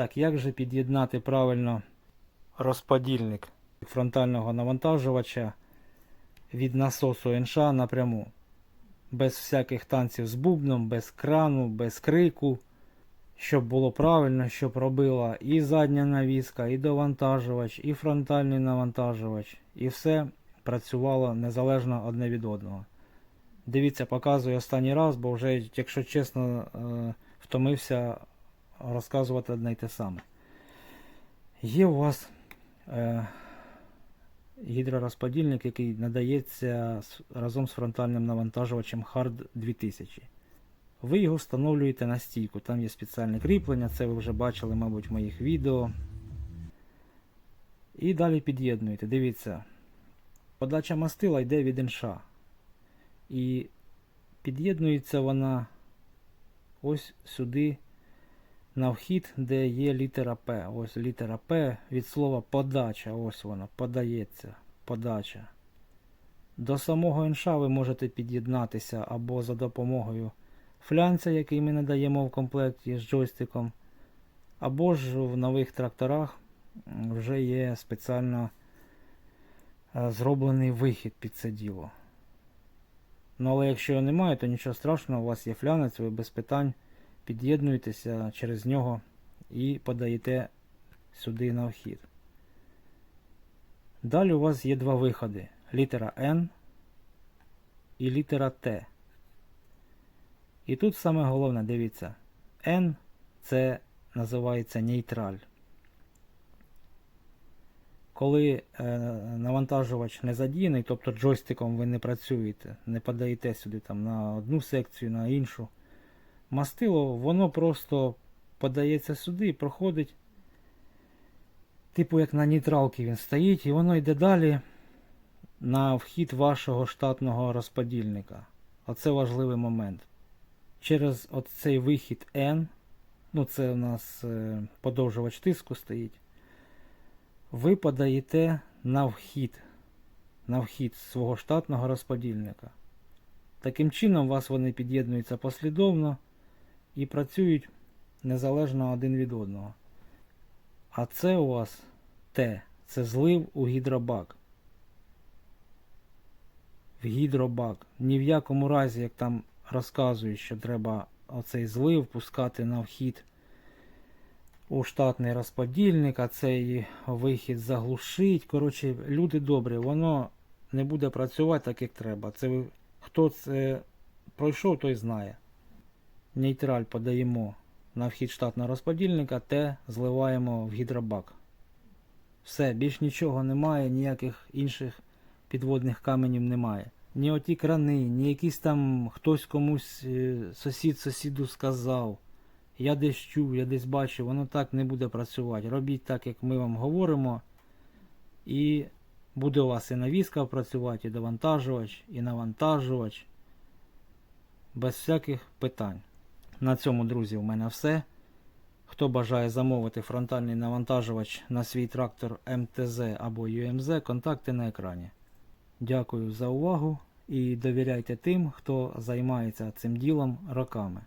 Так, як же під'єднати правильно розподільник фронтального навантажувача від насосу НШ напряму? Без всяких танців з бубном, без крану, без крику. Щоб було правильно, щоб робила і задня навіска, і довантажувач, і фронтальний навантажувач, і все працювало незалежно одне від одного. Дивіться, показую останній раз, бо вже, якщо чесно, е, втомився розказувати одне й те саме. Є у вас е, гідророзподільник, який надається разом з фронтальним навантажувачем HARD 2000. Ви його встановлюєте на стійку. Там є спеціальне кріплення, це ви вже бачили, мабуть, в моїх відео. І далі під'єднуєте. Дивіться, подача мастила йде від інша. І під'єднується вона ось сюди на вхід, де є літера П. Ось літера П від слова подача. Ось вона, подається. Подача. До самого інша ви можете під'єднатися або за допомогою флянця, який ми надаємо в комплекті з джойстиком, або ж в нових тракторах вже є спеціально е, зроблений вихід під це діло. Ну, але якщо його немає, то нічого страшного, у вас є флянець, ви без питань під'єднуєтеся через нього і подаєте сюди на вхід. Далі у вас є два виходи: літера N і літера T. І тут саме головне, дивіться, N це називається нейтраль. Коли е, навантажувач не задіяний, тобто джойстиком ви не працюєте, не подаєте сюди там на одну секцію, на іншу. Мастило, воно просто подається сюди і проходить. Типу як на нейтралці він стоїть, і воно йде далі на вхід вашого штатного розподільника. Оце важливий момент. Через цей вихід N, ну це у нас е, подовжувач тиску стоїть ви подаєте на вхід, на вхід свого штатного розподільника. Таким чином, у вас вони під'єднуються послідовно і працюють незалежно один від одного. А це у вас Т, це злив у гідробак. В гідробак. Ні в якому разі, як там розказують, що треба оцей злив пускати на вхід у штатний розподільник, а цей вихід заглушить. Коротше, люди добрі, воно не буде працювати так, як треба. Це хто це пройшов, той знає. Нейтраль подаємо на вхід штатного розподільника, те зливаємо в гідробак. Все, більш нічого немає, ніяких інших підводних каменів немає. Ні оті крани, ні якийсь там хтось комусь е, сусід сусіду сказав. Я десь чув, я десь бачив, воно так не буде працювати. Робіть так, як ми вам говоримо. І буде у вас і навіска працювати, і довантажувач, і навантажувач. Без всяких питань. На цьому, друзі, у мене все. Хто бажає замовити фронтальний навантажувач на свій трактор МТЗ або ЮМЗ, контакти на екрані. Дякую за увагу і довіряйте тим, хто займається цим ділом роками.